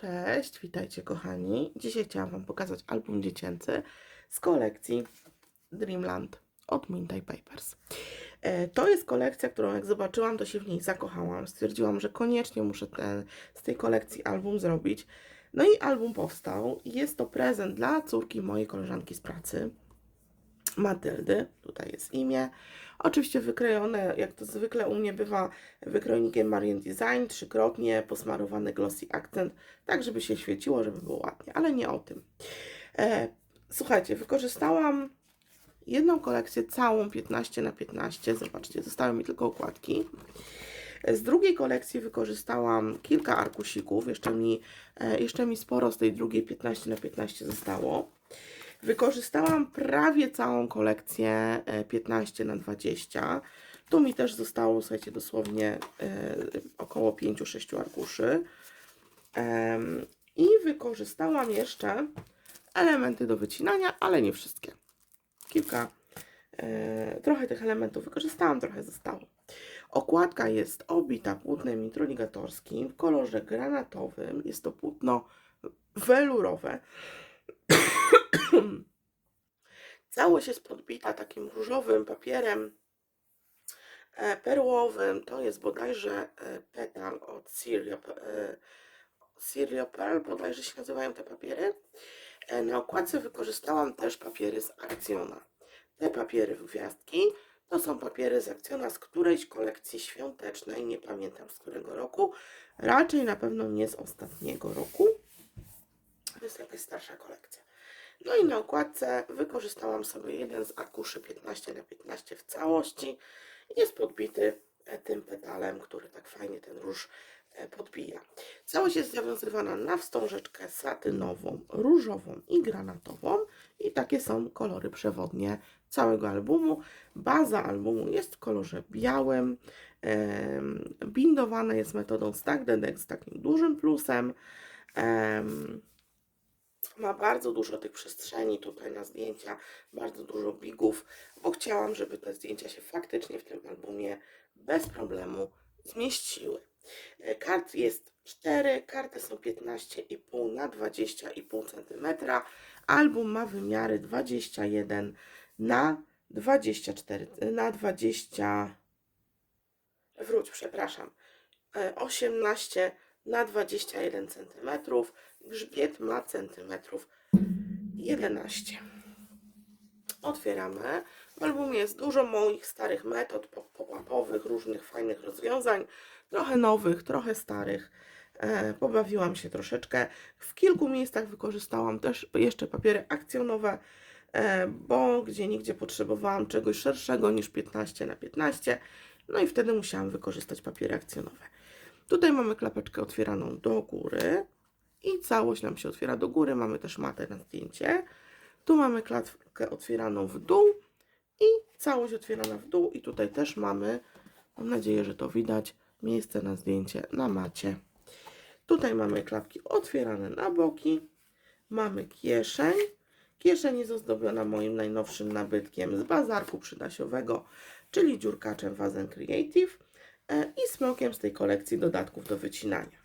Cześć, witajcie kochani. Dzisiaj chciałam Wam pokazać album dziecięcy z kolekcji Dreamland od Minty Papers. E, To jest kolekcja, którą jak zobaczyłam, to się w niej zakochałam. Stwierdziłam, że koniecznie muszę ten, z tej kolekcji album zrobić. No i album powstał. Jest to prezent dla córki mojej koleżanki z pracy. Matyldy, tutaj jest imię. Oczywiście wykrojone, jak to zwykle u mnie bywa, wykrojnikiem Marian Design, trzykrotnie posmarowany glossy akcent, tak żeby się świeciło, żeby było ładnie, ale nie o tym. E, słuchajcie, wykorzystałam jedną kolekcję całą 15 na 15 zobaczcie, zostały mi tylko okładki. Z drugiej kolekcji wykorzystałam kilka arkusików, jeszcze mi, e, jeszcze mi sporo z tej drugiej 15 na 15 zostało. Wykorzystałam prawie całą kolekcję e, 15 na 20. Tu mi też zostało, słuchajcie, dosłownie e, około 5-6 arkuszy. I wykorzystałam jeszcze elementy do wycinania, ale nie wszystkie. Kilka, e, trochę tych elementów wykorzystałam, trochę zostało. Okładka jest obita płótnem introligatorskim w kolorze granatowym. Jest to płótno welurowe. Całość jest podbita takim różowym papierem e, perłowym. To jest bodajże e, petal od Sirio, e, Pearl, bodajże się nazywają te papiery. Na okładce wykorzystałam też papiery z Akcjona. Te papiery w gwiazdki to są papiery z Akcjona z którejś kolekcji świątecznej, nie pamiętam z którego roku. Raczej na pewno nie z ostatniego roku. To jest jakaś starsza kolekcja. No i na okładce wykorzystałam sobie jeden z arkuszy 15 na 15 w całości. Jest podbity e, tym petalem, który tak fajnie ten róż e, podbija. Całość jest zawiązywana na wstążeczkę satynową, różową i granatową. I takie są kolory przewodnie całego albumu. Baza albumu jest w kolorze białym. Bindowane jest metodą Stack Deck z takim dużym plusem. Em, ma bardzo dużo tych przestrzeni tutaj na zdjęcia, bardzo dużo bigów, bo chciałam, żeby te zdjęcia się faktycznie w tym albumie bez problemu zmieściły. E, Kart jest 4, karty są 15,5 na 20,5 cm. Album ma wymiary 21 na 24 na 20 wróć, przepraszam. e, 18 na 21 cm. Grzbiet ma centymetrów 11. Otwieramy. W albumie jest dużo moich starych metod pop-upowych, różnych fajnych rozwiązań, trochę nowych, trochę starych. E, pobawiłam się troszeczkę. W kilku miejscach wykorzystałam też jeszcze papiery akcjonowe, e, bo gdzie nigdzie potrzebowałam czegoś szerszego niż 15 na 15. No i wtedy musiałam wykorzystać papiery akcjonowe. Tutaj mamy klapeczkę otwieraną do góry i całość nam się otwiera do góry. Mamy też matę na zdjęcie. Tu mamy klatkę otwieraną w dół i całość otwierana w dół. I tutaj też mamy, mam nadzieję, że to widać, miejsce na zdjęcie na macie. Tutaj mamy klapki otwierane na boki. Mamy kieszeń. Kieszeń jest ozdobiona moim najnowszym nabytkiem z bazarku przydasiowego, czyli dziurkaczem Wazen Creative i smokiem z tej kolekcji dodatków do wycinania.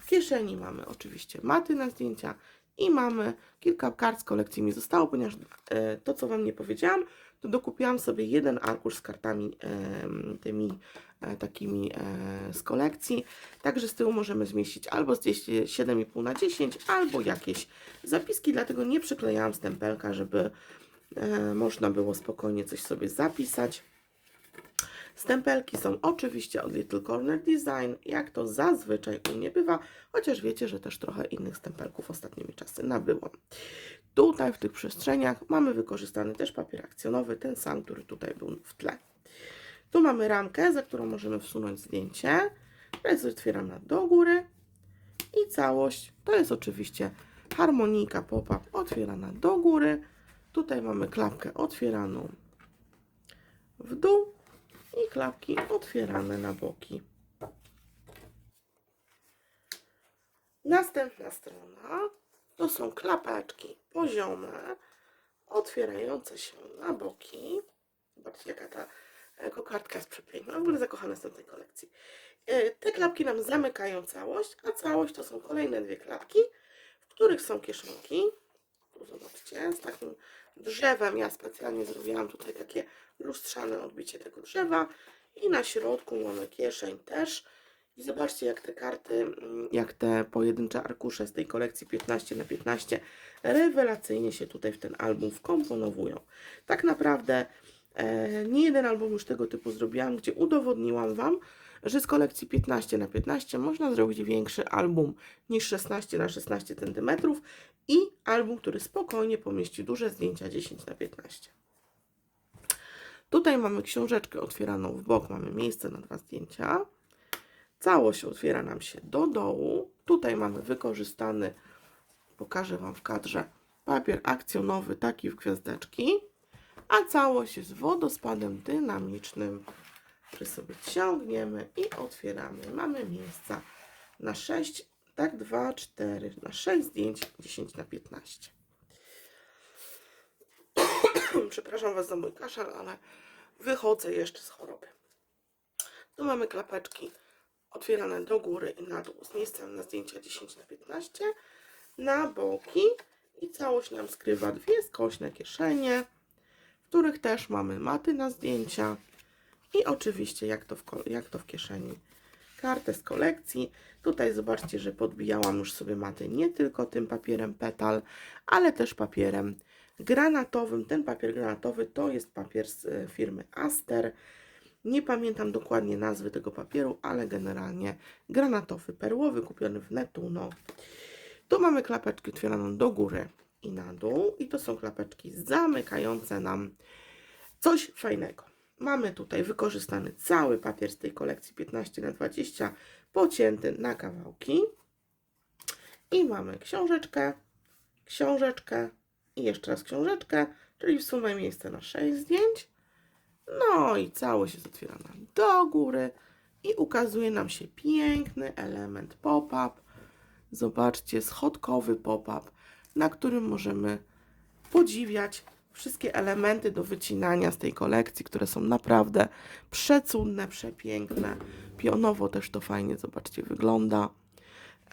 W kieszeni mamy oczywiście maty na zdjęcia i mamy kilka kart z kolekcji mi zostało, ponieważ e, to, co Wam nie powiedziałam, to dokupiłam sobie jeden arkusz z kartami em, tymi e, takimi e, z kolekcji. Także z tyłu możemy zmieścić albo zdjęcie 7,5 na 10, albo jakieś zapiski, dlatego nie przyklejałam stempelka, żeby e, można było spokojnie coś sobie zapisać. Stempelki są oczywiście od Little Corner Design, jak to zazwyczaj u mnie bywa, chociaż wiecie, że też trochę innych stempelków ostatnimi czasy nabyłam. Tutaj w tych przestrzeniach mamy wykorzystany też papier akcjonowy, ten sam, który tutaj był w tle. Tu mamy ramkę, za którą możemy wsunąć zdjęcie, która jest otwierana do góry i całość to jest oczywiście harmonika pop-up otwierana do góry. Tutaj mamy klapkę otwieraną w dół klapki otwierane na boki. Następna strona to są klapeczki poziome, otwierające się na boki. Zobaczcie, jaka ta Kokardka jest przepiękna. W ogóle zakochana jestem w tej kolekcji. E, Te klapki nam zamykają całość, a całość to są kolejne dwie klapki, w których są kieszonki. Tu zobaczcie, z takim drzewem. Ja specjalnie zrobiłam tutaj takie lustrzane odbicie tego drzewa. I na środku mamy kieszeń też. I zobaczcie, jak te karty, mm, jak te pojedyncze arkusze z tej kolekcji 15 na 15 rewelacyjnie się tutaj w ten album wkomponowują. Tak naprawdę e, nie jeden album już tego typu zrobiłam, gdzie udowodniłam Wam, że z kolekcji 15 na 15 można zrobić większy album niż 16 na 16 cm i album, który spokojnie pomieści duże zdjęcia 10 na 15 Tutaj mamy książeczkę otwieraną w bok, mamy miejsce na dwa zdjęcia. Całość otwiera nam się do dołu. Tutaj mamy wykorzystany, pokażę Wam w kadrze, papier akcjonowy, taki w gwiazdeczki, a całość jest wodospadem dynamicznym, który sobie ciągniemy i otwieramy. Mamy miejsca na 6, tak 2, 4, na 6 zdjęć 10 na 15. Przepraszam Was za mój kaszel, ale wychodzę jeszcze z choroby. Tu mamy klapeczki otwierane do góry i na dół z miejscem na zdjęcia 10 na 15 na boki i całość nam skrywa dwie skośne kieszenie, w których też mamy maty na zdjęcia i oczywiście jak to w, jak to w kieszeni kartę z kolekcji. Tutaj zobaczcie, że podbijałam już sobie maty nie tylko tym papierem petal, ale też papierem granatowym. Ten papier granatowy to jest papier z e, firmy Aster. Nie pamiętam dokładnie nazwy tego papieru, ale generalnie granatowy, perłowy, kupiony w Netuno. Tu mamy klapeczki otwieraną do góry i na dół i to są klapeczki zamykające nam coś fajnego. Mamy tutaj wykorzystany cały papier z tej kolekcji 15 na 20 pocięty na kawałki. I mamy książeczkę, książeczkę i jeszcze raz książeczkę, czyli w sumie miejsce na 6 zdjęć. No i całość jest otwierana do góry i ukazuje nam się piękny element pop-up. Zobaczcie, schodkowy pop-up, na którym możemy podziwiać wszystkie elementy do wycinania z tej kolekcji, które są naprawdę przecudne, przepiękne. Pionowo też to fajnie, zobaczcie, wygląda.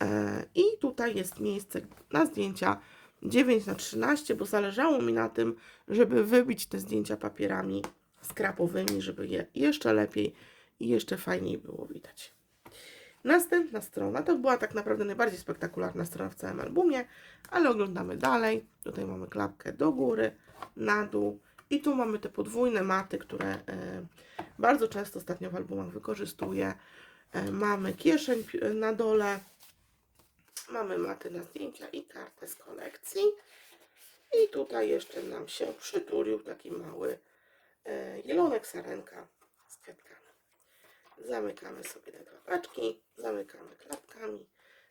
E, I tutaj jest miejsce na zdjęcia 9 na 13, bo zależało mi na tym, żeby wybić te zdjęcia papierami skrapowymi, żeby je jeszcze lepiej i jeszcze fajniej było widać. Następna strona to była tak naprawdę najbardziej spektakularna strona w całym albumie, ale oglądamy dalej. Tutaj mamy klapkę do góry, na dół i tu mamy te podwójne maty, które e, bardzo często ostatnio w albumach wykorzystuję. E, mamy kieszeń na dole, mamy maty na zdjęcia i kartę z kolekcji. I tutaj jeszcze nam się przytulił taki mały e, jelonek sarenka z kwiatkami. Zamykamy sobie te klapeczki, zamykamy klapkami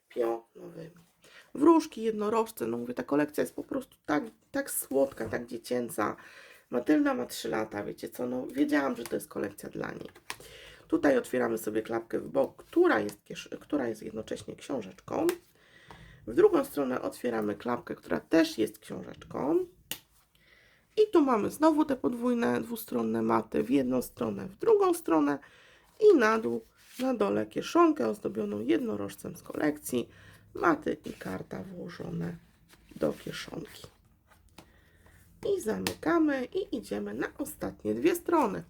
pionowymi. Wróżki, jednorożce, no mówię, ta kolekcja jest po prostu tak, tak słodka, tak dziecięca. Matylda ma 3 lata, wiecie co, no wiedziałam, że to jest kolekcja dla niej. Tutaj otwieramy sobie klapkę w bok, która jest, która jest jednocześnie książeczką. W drugą stronę otwieramy klapkę, która też jest książeczką. I tu mamy znowu te podwójne, dwustronne maty w jedną stronę, w drugą stronę i na dół, na dole kieszonkę ozdobioną jednorożcem z kolekcji, maty i karta włożone do kieszonki. I zamykamy i idziemy na ostatnie dwie strony.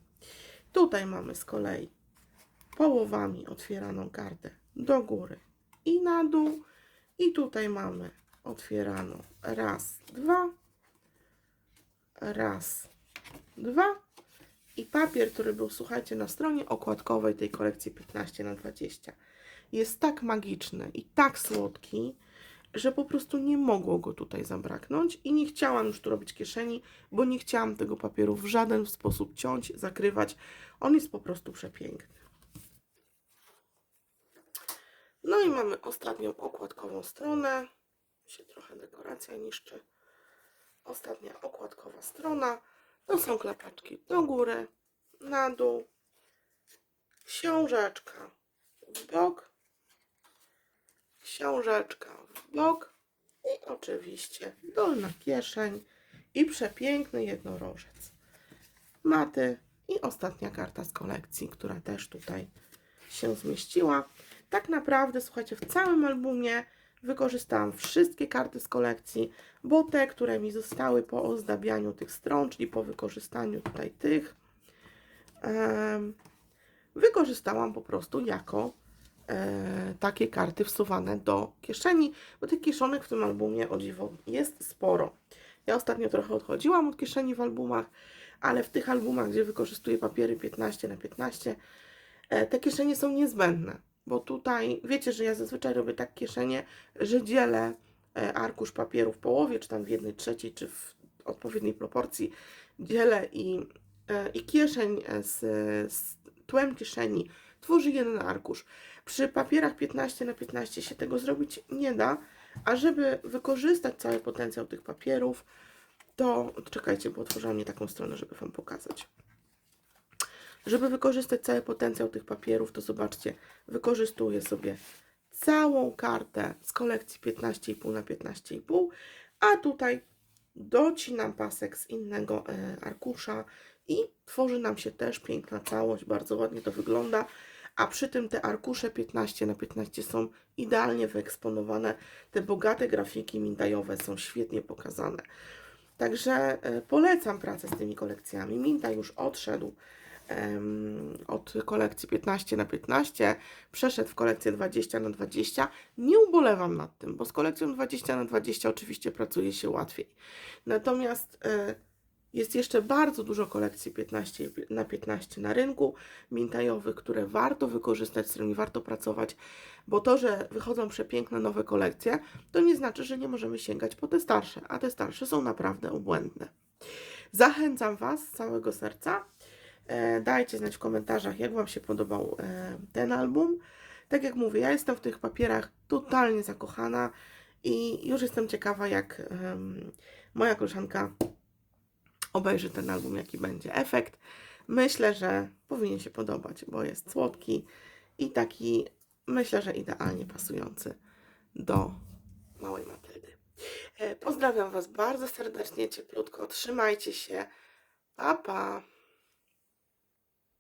Tutaj mamy z kolei połowami otwieraną kartę do góry i na dół. I tutaj mamy otwieraną raz, dwa, raz, dwa i papier, który był, słuchajcie, na stronie okładkowej tej kolekcji 15 na 20 jest tak magiczny i tak słodki, że po prostu nie mogło go tutaj zabraknąć i nie chciałam już tu robić kieszeni, bo nie chciałam tego papieru w żaden sposób ciąć, zakrywać. On jest po prostu przepiękny. No i mamy ostatnią okładkową stronę. Się trochę dekoracja niszczy. Ostatnia okładkowa strona. To są klapaczki do góry, na dół, książeczka w bok, książeczka w bok i oczywiście dolna kieszeń i przepiękny jednorożec. Maty I ostatnia karta z kolekcji, która też tutaj się zmieściła. Tak naprawdę, słuchajcie, w całym albumie wykorzystałam wszystkie karty z kolekcji, bo te, które mi zostały po ozdabianiu tych stron, czyli po wykorzystaniu tutaj tych, wykorzystałam po prostu jako takie karty wsuwane do kieszeni, bo tych kieszonek w tym albumie o dziwo jest sporo. Ja ostatnio trochę odchodziłam od kieszeni w albumach, ale w tych albumach, gdzie wykorzystuję papiery 15 na 15 e, te kieszenie są niezbędne, bo tutaj wiecie, że ja zazwyczaj robię tak kieszenie, że dzielę e, arkusz papieru w połowie, czy tam w jednej trzeciej, czy w odpowiedniej proporcji dzielę i, e, i kieszeń e, z, z tłem kieszeni tworzy jeden arkusz. Przy papierach 15 na 15 się tego zrobić nie da, a żeby wykorzystać cały potencjał tych papierów, to czekajcie, bo otworzyłam nie taką stronę, żeby Wam pokazać. Żeby wykorzystać cały potencjał tych papierów, to zobaczcie, wykorzystuję sobie całą kartę z kolekcji 15,5 na 15,5, a tutaj docinam pasek z innego e, arkusza i tworzy nam się też piękna całość, bardzo ładnie to wygląda, a przy tym te arkusze 15 na 15 są idealnie wyeksponowane, te bogate grafiki mintajowe są świetnie pokazane. Także e, polecam pracę z tymi kolekcjami. Minta już odszedł em, od kolekcji 15 na 15, przeszedł w kolekcję 20 na 20. Nie ubolewam nad tym, bo z kolekcją 20 na 20 oczywiście pracuje się łatwiej. Natomiast e, jest jeszcze bardzo dużo kolekcji 15 na 15 na rynku mintajowych, które warto wykorzystać, z którymi warto pracować, bo to, że wychodzą przepiękne nowe kolekcje, to nie znaczy, że nie możemy sięgać po te starsze, a te starsze są naprawdę obłędne. Zachęcam Was z całego serca. E, dajcie znać w komentarzach, jak Wam się podobał e, ten album. Tak jak mówię, ja jestem w tych papierach totalnie zakochana i już jestem ciekawa, jak moja koleżanka obejrzy ten album, jaki będzie efekt. Myślę, że powinien się podobać, bo jest słodki i taki, myślę, że idealnie pasujący do małej Matyldy. E, Pozdrawiam Was bardzo serdecznie, cieplutko, trzymajcie się. Pa, pa!